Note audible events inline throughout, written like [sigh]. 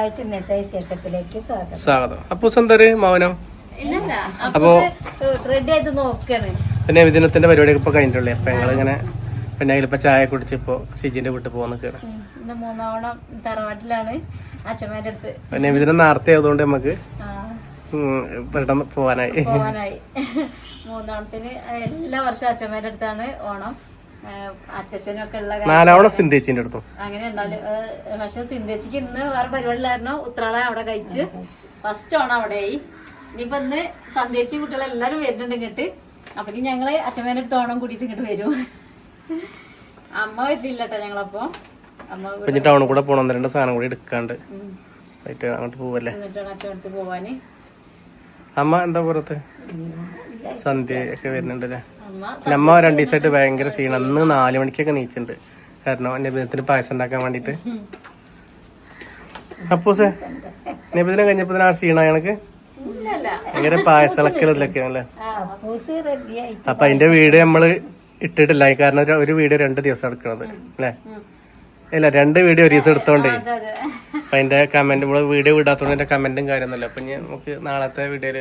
എല്ലാവർക്കും ഇന്നത്തെ വിശേഷത്തിലേക്ക് സ്വാഗതം. സ്വാഗതം. അപ്പൂസ് എന്താ മൗനം? ഇല്ലല്ല. അപ്പോ റെഡി ആയിട്ട് നോക്കാണ്. പിന്നെ വിദിനത്തിന്റെ പരിപാടിയൊക്കെ ഇപ്പൊ കഴിഞ്ഞിട്ടുള്ളേ. അപ്പൊ ഞങ്ങളിങ്ങനെ പിന്നെ ഇപ്പൊ ചായ കുടിച്ച് ഇപ്പൊ ഷിജിന്റെ വീട്ടിൽ പോകാൻ നിൽക്കുകയാണ് ഇന്ന് മൂന്നാവണം തറവാട്ടിലാണ് അച്ഛന്മാരുടെ അടുത്ത്. പിന്നെ വിദിനം നേരത്തെ ആയതുകൊണ്ട് നമുക്ക് പെട്ടെന്ന് പോവാനായി. പോവാനായി. [laughs] മൂന്നാമത്തിന് എല്ലാ വർഷവും അച്ഛന്മാരുടെ അടുത്താണ് ഓണം. നാലാവണം സിന്ധിച്ചിന്റെ അടുത്തും? അങ്ങനെ ഉണ്ടാവില്ല പക്ഷെ സിന്ധിച്ചിക്ക് ഇന്ന് വേറെ പരിപാടിയിലായിരുന്നു ഉത്രാളം അവിടെ കഴിച്ച് ഫസ്റ്റ് ഓണം അവിടെയായി. ഇനിയിപ്പോ ഇന്ന് സന്ധ്യച്ചി കുട്ടികളെല്ലാരും വരുന്നുണ്ട് ഇങ്ങോട്ട്. അപ്പഴേക്കും ഞങ്ങൾ അച്ഛമ്മേനെ അടുത്ത് ഓണം കൂടിയിട്ട് ഇങ്ങോട്ട് വരും. അമ്മ വരുന്നില്ല കേട്ടോ ഞങ്ങളപ്പോ. അമ്മ പിന്നെ ടൗണിൽ കൂടെ പോണം രണ്ട് സാധനം കൂടി എടുക്കാണ്ട്. അങ്ങോട്ട് പോവല്ലേ? അമ്മ എന്താ പുറത്ത് സന്ധ്യ ഒക്കെ വരുന്നുണ്ടല്ലേ? അമ്മ രണ്ടു ദിവസമായിട്ട് ഭയങ്കര ക്ഷീണം. അന്ന് നാല് മണിക്കൊക്കെ നീച്ചിട്ടുണ്ട് കാരണം നബിദിനത്തിന് പായസം ഉണ്ടാക്കാൻ വേണ്ടിട്ട്. അപ്പൂസേ നബിദിനം കഴിഞ്ഞപ്പോ ആ ക്ഷീണ ഞങ്ങൾക്ക് ഭയങ്കര പായസളക്കലൊക്കെ അല്ലേ അപ്പൊ അതിന്റെ വീഡിയോ നമ്മൾ ഇട്ടിട്ടില്ല. കാരണം ഒരു- വീഡിയോ രണ്ട് ദിവസം എടുക്കണത് അല്ലേ? ഇല്ല രണ്ട് വീഡിയോ ഒരു ദിവസം എടുത്തോണ്ടേ. അപ്പൊ അതിന്റെ കമന്റ് നമ്മൾ വീഡിയോ വിടാത്തോണ്ട് കമന്റും കാര്യമൊന്നുമില്ല അപ്പൊ നമുക്ക് നാളത്തെ വീഡിയോയിൽ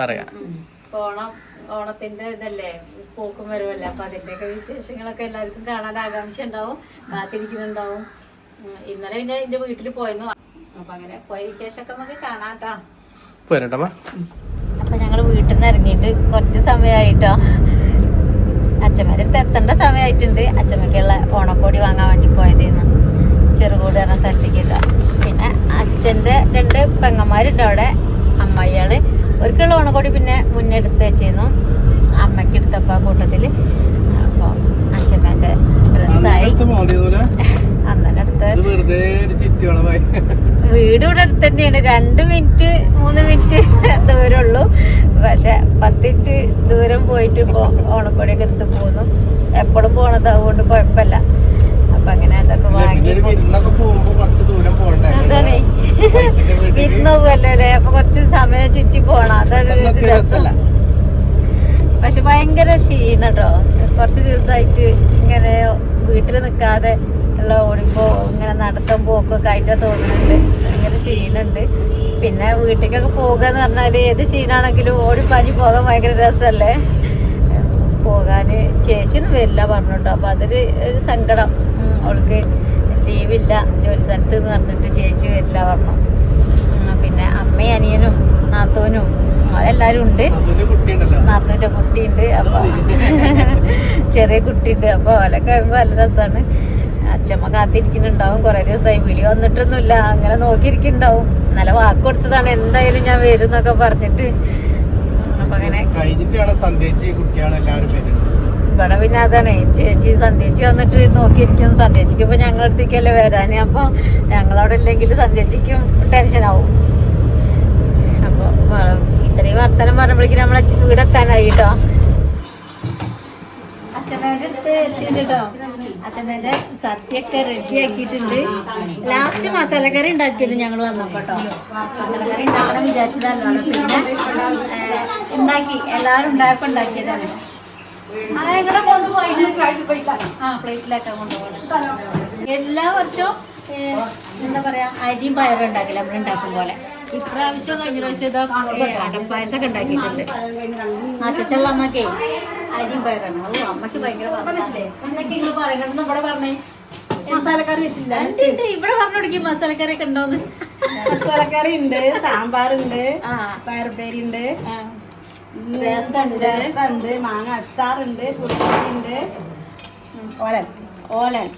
പറയാം. ഓണം ഓണത്തിന്റെ ഇതല്ലേ? പോക്കും വരുമല്ലേ അപ്പൊ അതിന്റെയൊക്കെ വിശേഷങ്ങളൊക്കെ എല്ലാവർക്കും കാണാൻ ആകാംക്ഷ ഉണ്ടാവും കാത്തിരിക്കുന്നുണ്ടാവും ഇന്നലെ പിന്നെ എന്റെ വീട്ടിൽ പോയിരുന്നു. അപ്പൊ അങ്ങനെ പോയ വിശേഷമൊക്കെ നമുക്ക് കാണാട്ടാ അപ്പൊ ഞങ്ങൾ വീട്ടിൽ നിന്ന് ഇറങ്ങിയിട്ട് കുറച്ച് സമയമായിട്ടോ അച്ഛന്മാരുടെ അടുത്ത് എത്തേണ്ട സമയമായിട്ടുണ്ട് അച്ഛമ്മയ്ക്കുള്ള ഓണക്കോടി വാങ്ങാൻ വേണ്ടി പോയതായിരുന്നു ചെറുകൂട് പറഞ്ഞ സ്ഥലത്തേക്ക് കേട്ടോ പിന്നെ അച്ഛന്റെ രണ്ട് പെങ്ങന്മാരുണ്ട് അവിടെ. അമ്മയ്യാൾ ഒരിക്കലുള്ള ഓണക്കോടി പിന്നെ മുന്നേ എടുത്ത് വെച്ചിരുന്നു. അമ്മയ്ക്ക് എടുത്തപ്പോ കൂട്ടത്തിൽ അപ്പോൾ അച്ഛമ്മേന്റെ ഡ്രസ്സായി [laughs] വീട് ഇവിടെ അടുത്ത് തന്നെയാണ്. രണ്ട് മിനിറ്റ് മൂന്ന് മിനിറ്റ് [laughs] ദൂരമുള്ളൂ. പക്ഷെ പത്തിറ്റ് ദൂരം പോയിട്ട് ഇപ്പോൾ ഓണക്കോടിയൊക്കെ എടുത്ത് പോകുന്നു. എപ്പോഴും പോണത് അതുകൊണ്ട് കുഴപ്പമില്ല. അപ്പൊ അങ്ങനെ അതൊക്കെ വാങ്ങി വിരുന്നൊക്കെ പോകുമ്പോ കുറച്ച് ദൂരം പോകണ്ടേ അതാണ് വിരുന്ന് പോകല്ലേ അപ്പൊ കുറച്ച് സമയം ചുറ്റി പോണം. അതൊരു രസമല്ല രസം. പക്ഷെ ഭയങ്കര ക്ഷീണം കേട്ടോ കുറച്ച് ദിവസമായിട്ട് ഇങ്ങനെ വീട്ടിൽ നിൽക്കാതെ ഉള്ള ഓടിപ്പോ ഇങ്ങനെ നടത്തം പോക്കൊക്കെ ആയിട്ട് തോന്നുന്നുണ്ട് ഭയങ്കര ക്ഷീണുണ്ട്. പിന്നെ വീട്ടിലേക്കൊക്കെ പോകുക എന്ന് പറഞ്ഞാൽ ഏത് ക്ഷീണാണെങ്കിലും ഓടിപ്പാഞ്ഞ് പോകാൻ ഭയങ്കര രസമല്ലേ പോകാന് ചേച്ചിയൊന്നും വരില്ല പറഞ്ഞു കേട്ടോ അപ്പൊ അതൊരു ഒരു സങ്കടം. അവൾക്ക് ലീവില്ല ജോലി സ്ഥലത്ത് എന്ന് പറഞ്ഞിട്ട് ചേച്ചി വരില്ല പറഞ്ഞു. അമ്മയും അനിയനും നാത്തോനും എല്ലാരും ഉണ്ട്. നാത്തോന്റെ കുട്ടിയുണ്ട്. അപ്പൊ [laughs] ചെറിയ കുട്ടിയുണ്ട്. അപ്പൊ ഓലൊക്കെ നല്ല രസമാണ് അച്ഛമ്മ കാത്തിരിക്കുന്നുണ്ടാവും. കുറെ ദിവസമായി വിളി വന്നിട്ടൊന്നുമില്ല. അങ്ങനെ നോക്കിയിരിക്കുന്നുണ്ടാവും. നല്ല വാക്ക് കൊടുത്തതാണ്. എന്തായാലും ഞാൻ വരും എന്നൊക്കെ പറഞ്ഞിട്ട്. അപ്പൊ അങ്ങനെ ഇവിടെ പിന്നെ അതാണ്. ചേച്ചി സന്ധ്യച്ചി വന്നിട്ട് നോക്കിയിരിക്കും സന്ധ്യച്ചിക്ക് ഇപ്പൊ ഞങ്ങളുടെ അടുത്തേക്കല്ലേ വരാന്. അപ്പൊ ഞങ്ങളവിടെ ഇല്ലെങ്കിൽ സന്ധ്യച്ചിക്കും ടെൻഷനാവും. അപ്പൊ വ- ഇത്രയും വർത്തനം പറഞ്ഞപ്പോഴേക്കും നമ്മളെ വീട് എത്താനായി കേട്ടോ അച്ഛമ്മേന്റെ സദ്യയൊക്കെ റെഡി ആക്കിയിട്ടുണ്ട്. ലാസ്റ്റ് മസാലക്കറി ഉണ്ടാക്കിയത് ഞങ്ങൾ വന്നപ്പോ കേട്ടോ മസാലക്കറി ഉണ്ടാക്കണം വിചാരിച്ചതല്ല പിന്നെ ഉണ്ടാക്കി. എല്ലാവരും ഉണ്ടായപ്പോ ഉണ്ടാക്കിയതാണ്. അത് എങ്ങനെ കൊണ്ടുപോയി ആ പ്ലേറ്റിലൊക്കെ കൊണ്ടുപോകണം എല്ലാ വർഷവും എന്താ പറയാ അരിയും പയറും ഉണ്ടാക്കില്ല? നമ്മൾ ഉണ്ടാക്കും പോലെ. ഇപ്രാവശ്യം കഴിഞ്ഞ പ്രാവശ്യം ഇതാ ഏ, അടപ്പായസമൊക്കെ ഉണ്ടാക്കിയിട്ടുണ്ട്. അച്ഛച്ചുള്ള അമ്മക്കേ അരിയും പയറാണ്. ഓ അമ്മയ്ക്ക് ഭയങ്കര. എന്തൊക്കെ നിങ്ങൾ പറയണം പറഞ്ഞേ? മസാലക്കറി വെച്ചില്ല ഇവിടെ പറഞ്ഞു കൊടുക്കും മസാലക്കറി ഒക്കെ ഉണ്ടോന്ന്. മസാലക്കറി ഉണ്ട് സാമ്പാറുണ്ട് ആ. പയറുപ്പേരി ഉണ്ട്. രസമുണ്ട് മാങ്ങ അച്ചാറുണ്ട് പുളിയുണ്ട് ഓലൻ. ഓലൻ.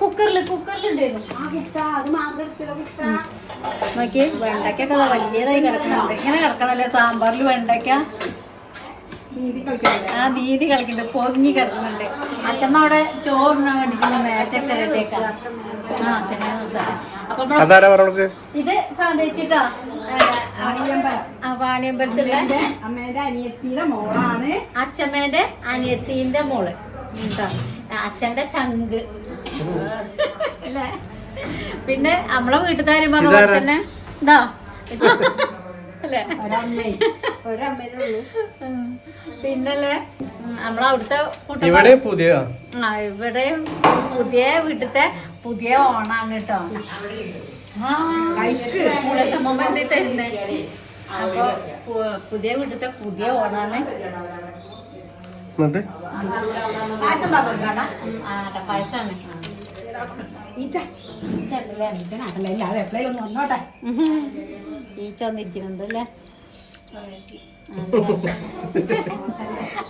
കുക്കറിൽ വെണ്ടയ്ക്കൊക്കെ വലിയതായി കിടക്കുന്നുണ്ട്. ഇങ്ങനെ കിടക്കണല്ലേ? സാമ്പാറിൽ വെണ്ടയ്ക്ക? ആ നീതി കളിക്കുന്നുണ്ട്. പൊങ്ങി കിടക്കുന്നുണ്ട്. അച്ഛമ്മ അവിടെ ചോറിന് വേണ്ടിട്ട് മേശൊക്കെ റെഡിയാക്കാം ആ അച്ഛനെ നിർത്താം. അപ്പൊ ഇത് സാധിച്ചിട്ടാ അണിയമ്പലം വാണിയമ്പലത്തിന്റെ അമ്മേന്റെ അനിയത്തിയുടെ മോളാണ്. അച്ഛമ്മേന്റെ അനിയത്തിന്റെ മോൾ. അച്ഛന്റെ ചങ്ക്. അല്ലേ? പിന്നെ നമ്മളെ വീട്ടുകാരി പറഞ്ഞ പോലെ തന്നെ ഇതാ. പിന്നല്ലേ നമ്മളെ അവിടുത്തെ ഇവിടെ പുതിയ ആ ഇവിടെ പുതിയ വീട്ടിലത്തെ പുതിയ ഓണാണ് കേട്ടോ. അപ്പൊ പുതിയ വീട്ടിലത്തെ പുതിയ ഓണാണ്. പായസാണ് ഈച്ച വന്നിരിക്കുന്നുണ്ട് അല്ലേ?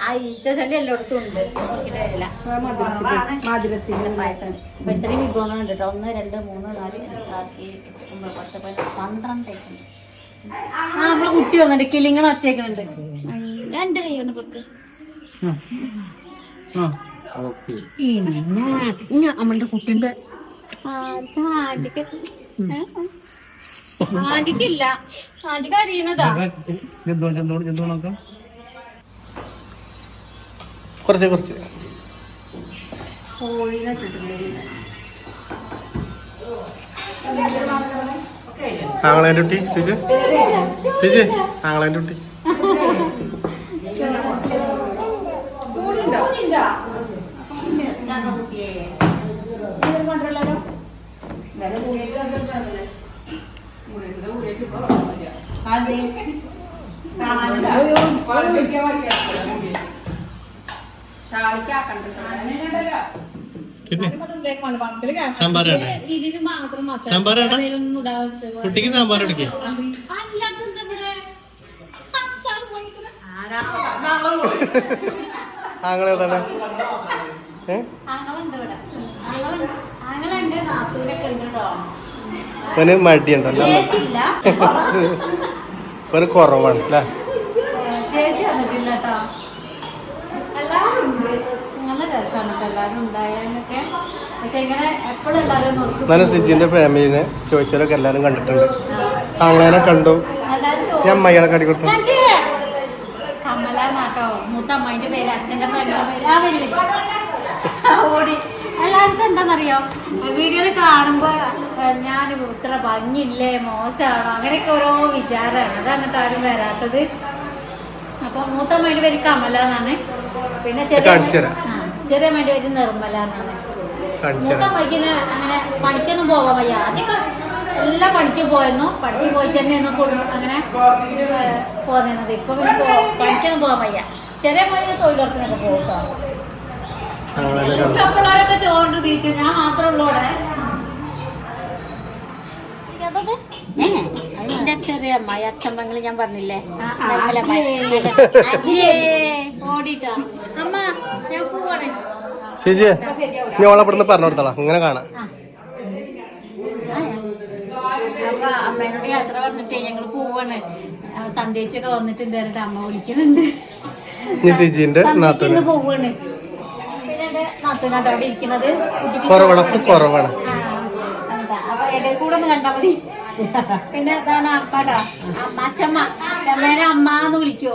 ആ എല്ലായിടത്തും ഉണ്ട്. നോക്കിയിട്ടില്ല മധുരത്തിന് മധുരത്തിന് പായസം. അപ്പൊ ഇത്രയും വിഭവങ്ങളുണ്ട് കേട്ടോ ഒന്ന് രണ്ട് മൂന്ന് നാല് അഞ്ച് ആറ് ഏഴ് എട്ട് ഒമ്പത് പത്ത് പന്ത്രണ്ട് ഐറ്റം ആ നമ്മളെ കുട്ടി വന്നിട്ട് കിളിങ്ങൾ വച്ചേക്കുന്നുണ്ട് രണ്ട് കൈ കൊണ്ട് കൊടുക്ക് നമ്മളുടെ കുട്ടിന്റെ ആന്റിക്കില്ല ആന്റിക്ക് അറിയണതാ. കുറച്ച് കുറച്ച്. ആങ്ങളേന്റെ കുട്ടി സിജു സിജു ആങ്ങളേന്റെ കുട്ടി. സാമ്പാർ മസാല അതിലൊന്നും ഇടാതെ കുട്ടിക്ക് സാമ്പാർ എടുക്കേ. ആങ്ങളെ ഏ? ആങ്ങളുണ്ട് ഇവിടെ. ആങ്ങളുണ്ട്. ആങ്ങളുണ്ട്, നാത്തൂനൊക്കെ ഉണ്ട് കേട്ടോ. അവന് മടിയുണ്ടല്ലോ. അവന് കുറവാണ് അല്ലേ? എന്നാലും സിജിന്റെ ഫാമിലിനെ ചോദിച്ചവരൊക്കെ എല്ലാരും കണ്ടിട്ടുണ്ട്. അങ്ങനെ കണ്ടു. ഞാൻ മയ്യാളെ കടി കൊടുത്തു. കമല എന്നാട്ടോ മൂത്ത പേര് അച്ഛന്റെ പേര് ആ. ഓടി. എല്ലാവർക്കും എന്താണെന്നറിയോ വീഡിയോയിൽ കാണുമ്പോ ഞാൻ ഇത്ര ഭംഗിയില്ലേ മോശമാണോ അങ്ങനെയൊക്കെ ഓരോ വിചാരമാണ്. അതാണ് കേട്ടോ ആരും വരാത്തത്. അപ്പൊ മൂത്ത മൈൻഡ് പേര് കമല എന്നാണ്. പിന്നെ ചെറിയ ചെറിയ മൈൻഡ് പേര് നിർമ്മല എന്നാണ്. മൂത്ത മൈക്കിന് അങ്ങനെ പണിക്കൊന്നും പോകാൻ വയ്യ. ആദ്യമൊക്കെ എല്ലാം പണിക്ക് പോയിരുന്നു. പണിക്ക് പോയി തന്നെ അങ്ങനെ പോന്നിരുന്നത്. ഇപ്പൊ പിന്നെ പണിക്കൊന്നും പോകാൻ വയ്യ. ചെറിയ മൈൻഡ് തൊഴിലുറപ്പിനൊക്കെ പോകാം ചോറിട്ട് തിരിച്ചു. ഞാൻ മാത്രമേ എന്റെ ചെറിയ അമ്മായി അച്ഛമ്മങ്ങൾ ഞാൻ പറഞ്ഞില്ലേ? ഓടിട്ടാ അമ്മ ഞാൻ പോവാണേ. സിജി നീ ഓളെ ഇവിടുന്ന് പറഞ്ഞു കൊടുത്തോളാം. ഇങ്ങനെ കാണാം. അമ്മേനോട് യാത്ര പറഞ്ഞിട്ടേ ഞങ്ങൾ പോവാണ്. സന്ധ്യച്ചൊക്കെ വന്നിട്ടുണ്ട് അമ്മ വിളിക്കുന്നുണ്ട് പോവാണ്. നാത്തൂനാട്ടോ അവിടെ കുട്ടിക്ക് കുറവണക്ക് കുറവാണ്. അപ്പൊ ഇടയിൽ കൂടെ ഒന്ന് കണ്ടാ മതി. പിന്നെ അതാണ് അപ്പാട്ടോ അമ്മ അച്ഛമ്മ. അച്ഛമ്മേനെ അമ്മ എന്ന് വിളിക്കോ.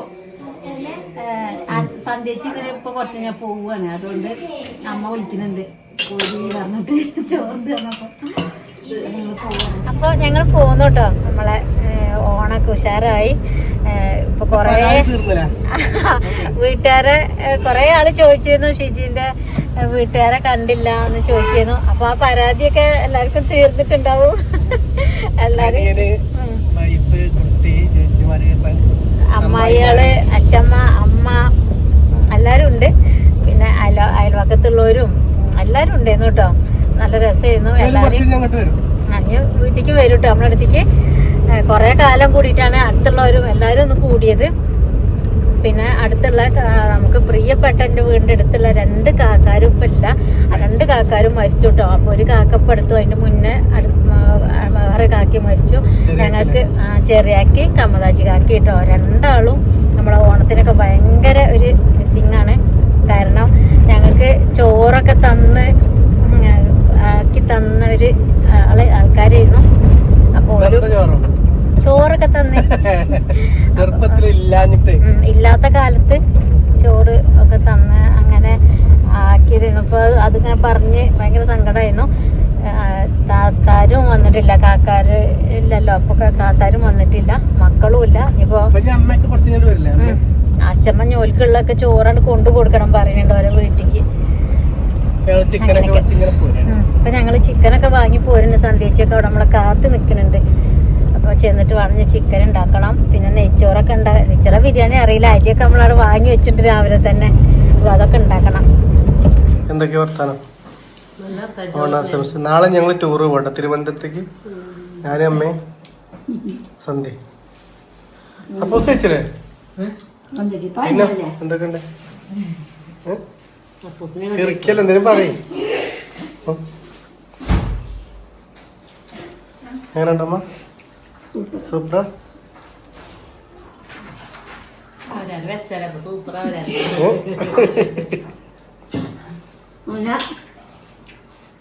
സന്ധ്യച്ച് ഇങ്ങനെ ഇപ്പൊ കുറച്ച് ഞാൻ പോവുകയാണ്. അതുകൊണ്ട് അമ്മ വിളിക്കുന്നുണ്ട്. പോയി പറഞ്ഞിട്ട് ചോറ് തന്നപ്പോ അപ്പൊ ഞങ്ങൾ പോകുന്നു കേട്ടോ. നമ്മളെ ഓണൊക്കെ ഉഷാറായി. ഇപ്പൊ കൊറേ [laughs] വീട്ടുകാരെ കൊറേ ആൾ ചോദിച്ചിരുന്നു ഷിജിന്റെ വീട്ടുകാരെ കണ്ടില്ല എന്ന് ചോദിച്ചിരുന്നു. അപ്പൊ ആ പരാതിയൊക്കെ എല്ലാവർക്കും തീർന്നിട്ടുണ്ടാവും. എല്ലാരും അമ്മായികൾ അച്ചമ്മ അമ്മ എല്ലാരും ഉണ്ട്. പിന്നെ അയൽ അയൽവക്കത്തുള്ളവരും എല്ലാരും ഉണ്ടായിരുന്നു കേട്ടോ. നല്ല രസമായിരുന്നു എല്ലാരും അഞ്ഞ് വീട്ടിലേക്ക് വരും കേട്ടോ നമ്മളടുത്തേക്ക്. കുറെ കാലം കൂടിയിട്ടാണ് അടുത്തുള്ളവരും എല്ലാരും ഒന്ന് കൂടിയത്. പിന്നെ അടുത്തുള്ള നമുക്ക് പ്രിയപ്പെട്ട എന്റെ വീടിന്റെ അടുത്തുള്ള രണ്ട് കാക്കാരും ഇപ്പം ഇല്ല. രണ്ട് കാക്കാരും മരിച്ചു കേട്ടോ അപ്പോൾ ഒരു കാക്കപ്പം എടുത്തു. അതിന്റെ മുന്നേ വേറെ കാക്കി മരിച്ചു. ഞങ്ങൾക്ക് ചെറിയാക്കി കമ്മതാച്ചി കാക്കി കേട്ടോ രണ്ടാളും നമ്മളെ ഓണത്തിനൊക്കെ ഭയങ്കര ഒരു മിസ്സിങ് ആണ്. കാരണം ഞങ്ങൾക്ക് ചോറൊക്കെ തന്ന് ആക്കി തന്ന ഒരു ആൾ ആൾക്കാരായിരുന്നു. അപ്പോൾ ഒരു ചോറൊക്കെ തന്നെ. [laughs] ചെറുപ്പത്തിൽ ഇല്ലാഞ്ഞിട്ട് ഇല്ലാത്ത കാലത്ത് ചോറ് ഒക്കെ തന്ന് അങ്ങനെ ആക്കിയതായിരുന്നു. അപ്പൊ അതിങ്ങനെ പറഞ്ഞ് ഭയങ്കര സങ്കടമായിരുന്നു താത്താരും വന്നിട്ടില്ല. കാക്കാര് ഇല്ലല്ലോ. അപ്പൊ താത്താരും വന്നിട്ടില്ല. മക്കളും ഇല്ല. ഇനിയിപ്പോ? അച്ഛമ്മ ജോലിക്കുള്ളൊക്കെ ചോറാണ് കൊണ്ടു കൊടുക്കണം പറയുന്നുണ്ട് ഓരോ വീട്ടിക്ക്. അപ്പൊ ഞങ്ങൾ ചിക്കനൊക്കെ വാങ്ങി പോരുന്ന സന്ദേശിയൊക്കെ അവിടെ നമ്മളെ കാത്ത് നിൽക്കുന്നുണ്ട് അപ്പൊ ചെന്നിട്ട് പറഞ്ഞ് ചിക്കൻ ഉണ്ടാക്കണം. പിന്നെ നെയ്ച്ചോറൊക്കെ ഉണ്ടാ. നെയ്ച്ചോറ ബിരിയാണി അറിയില്ല. അരിയൊക്കെ നമ്മളവിടെ വാങ്ങി വെച്ചിട്ട് രാവിലെ തന്നെ. അപ്പോൾ അതൊക്കെ ഉണ്ടാക്കണം. എന്തൊക്കെ വർത്താനം? ഓണാശംസ നാളെ ഞങ്ങൾ ടൂറ് പോകട്ടെ തിരുവനന്തപുരത്തേക്ക്. ഞാനും അമ്മേ സന്ധ്യ. അപ്പൊ സഹിച്ചില്ലേ പിന്നെ എന്തൊക്കെയുണ്ട്? ചെറുക്കല്ല എന്തിനും പറയും. എങ്ങനെയുണ്ടമ്മ സൂപ്പർ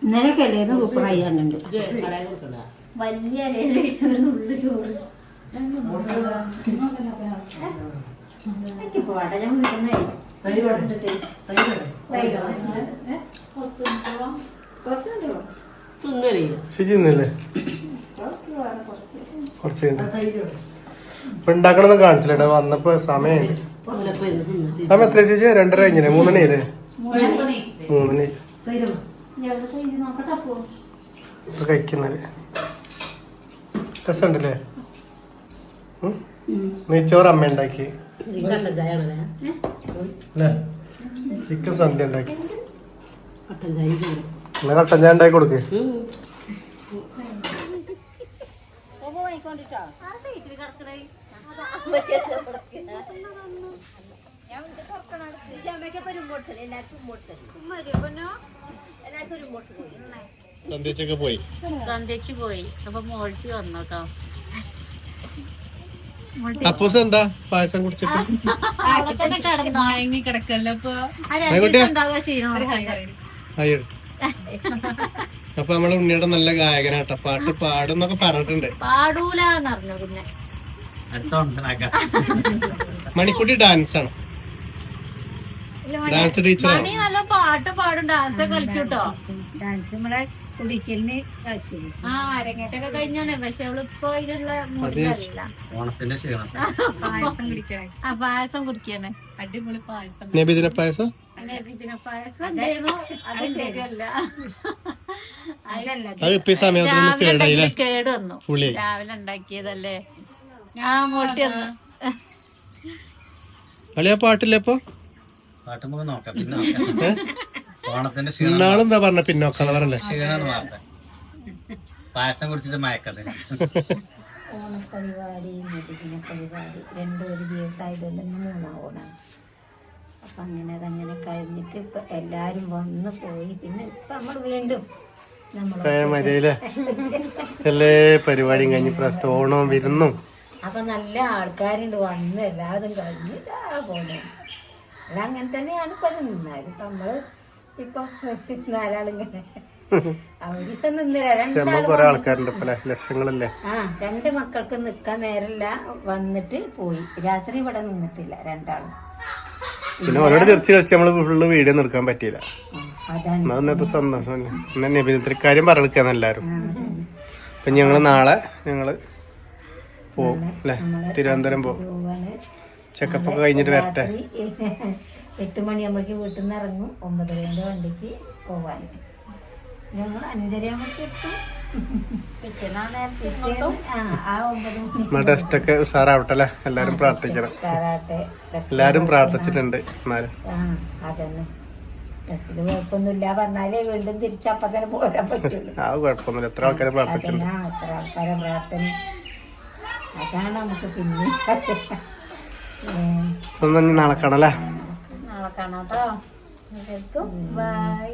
ഇന്നലെയൊക്കെ അല്ലേ സൂപ്പറായി കണ്ടുണ്ട് വലിയ ഉള്ളു ചോറ് പോട്ടെ ഞാൻ വിളിക്കുന്നേ ശുചിന്നല്ലേ കുറച്ച് ഇപ്പൊ ഉണ്ടാക്കണമെന്ന് കാണിച്ചില്ല കേട്ടോ. വന്നപ്പോ സമയമുണ്ട്. സമയം എത്ര ചേച്ചി? രണ്ടര കഴിഞ്ഞില്ലേ? മൂന്നണി അല്ലേ മൂന്നണി. ഇപ്പൊ കഴിക്കുന്നത്. രസമുണ്ടല്ലേ? നെയ്ച്ചോറ് അമ്മ ഉണ്ടാക്കി. അല്ലേ? ചിക്കൻ സന്ധ്യ ഉണ്ടാക്കി. കട്ടൻ ചായ ഉണ്ടാക്കി കൊടുക്ക്. സന്ധ്യച്ചൊക്കെ പോയി. സന്ധ്യച്ച് പോയി. അപ്പൊ മോൾട്ടി വന്നു കേട്ടോ അപ്പൂസ് എന്താ? പായസം കുടിച്ചിട്ട്? മയങ്ങി കിടക്കല്ലോ അപ്പൊ? ആയിക്കോട്ടെ. ഉണ്ടാകുക ക്ഷീണം അയ്യോ അപ്പൊ നമ്മളെ ഉണ്ണിയുടെ നല്ല ഗായകനാട്ട. പാട്ട് പാടുന്നൊക്കെ പറഞ്ഞിട്ടുണ്ട്. പാടൂലെന്ന് പറഞ്ഞു പിന്നെ. മണിക്കുട്ടി ഡാൻസ് ആണ്. ഡാൻസ് ടീച്ചർ മണി നല്ല പാട്ട് പാടും. ഡാൻസ് കളിക്കൂട്ടോ ഡാൻസ് നമ്മളെ കുടിക്കലിന് ആ അരങ്ങേറ്റൊക്കെ കഴിഞ്ഞാണ്. പക്ഷെ ഓണത്തിന്റെ ക്ഷീണം. പായസം കുടിക്കണേ ആ പായസം കുടിക്കണേ. അടിപൊളി പായസം. നബിദിന പായസം? നബിദിന പായസം അത് ശരിയല്ല. രാവിലെ കേട് വന്നു. രാവിലെ ഉണ്ടാക്കിയതല്ലേ? ഞാൻ മോട്ടി വന്നു. ആ പാട്ടില്ല ക്ഷീണം ഇന്നാളെന്താ പറഞ്ഞ? പിന്നോക്കാന്ന് മാറട്ടെ പായസം കുടിച്ചിട്ട് മയക്കത്. ഓണപ്പരിപാടി നബിദിന പരിപാടി. രണ്ടും ഒരു ദിവസമായതുകൊണ്ട് മൂന്നാം ഓണാണ് അപ്പം അങ്ങനെ അതങ്ങനെ കഴിഞ്ഞിട്ട് ഇപ്പം എല്ലാരും വന്ന് പോയി. പിന്നെ ഇപ്പം നമ്മൾ വീണ്ടും മതിയില്ലേ എല്ലാ പരിപാടിയും കഴിഞ്ഞ് പ്രസ്ത ഓണവും വിരുന്നും. അപ്പൊ നല്ല ആൾക്കാരുണ്ട്. വന്ന് എല്ലാതും കഴിഞ്ഞ് പോണേ. പോലെ അല്ല അങ്ങനെ തന്നെയാണ് ഇപ്പൊ നിന്നാലും ഇപ്പൊ നമ്മൾ ഇപ്പൊ നാലാളിങ്ങനെ. ലക്ഷങ്ങളല്ലേ? ആ രണ്ട് മക്കൾക്ക് നിക്കാൻ നേരല്ല വന്നിട്ട് പോയി. രാത്രി ഇവിടെ നിന്നിട്ടില്ല രണ്ടാളും. പിന്നെ ഓരോട് തിരിച്ചു കളിച്ച് നമ്മൾ ഫുള്ള് വീഡിയോ എടുക്കാൻ പറ്റിയില്ല. ഇന്നത്തെ സന്തോഷം. പിന്നെ നബിദിനത്തിന് കാര്യം പറഞ്ഞെടുക്കാന്ന് എല്ലാരും അപ്പൊ ഞങ്ങൾ നാളെ ഞങ്ങൾ പോവും അല്ലെ? തിരുവനന്തപുരം പോവും. പോവാണ്. ചെക്കപ്പ് ഒക്കെ കഴിഞ്ഞിട്ട് വരട്ടെ. [laughs] എട്ട് മണിയാകുമ്പോഴേക്ക് വീട്ടിൽ നിന്ന് ഇറങ്ങും. ഒമ്പതരേന്റെ വണ്ടിക്ക് പോവാൻ ഞങ്ങൾ അഞ്ചരയാകുമ്പോഴേക്ക് എത്തും. ടെസ്റ്റ് ഒക്കെ ഉഷാറാവട്ടെ അല്ലേ എല്ലാരും പ്രാർത്ഥിക്കണം. എല്ലാരും പ്രാർത്ഥിച്ചിട്ടുണ്ട് എന്നാലും. കുഴപ്പമൊന്നുമില്ല. പറഞ്ഞാലേ വീണ്ടും തിരിച്ചപ്പം തന്നെ പോരാൻ പറ്റുള്ളൂ. [laughs] ആ കുഴപ്പമൊന്നുമില്ല. എത്ര ആൾക്കാരെ പ്രാർത്ഥിച്ചിട്ടുണ്ട്? എത്ര ആൾക്കാരെ പ്രാർത്ഥന. അതാണ് നമുക്ക് പിന്നെ അപ്പൊ എന്നാ ഇനി നാളെ കാണാം അല്ലേ? നാളെ കാണാട്ടോ ബൈ.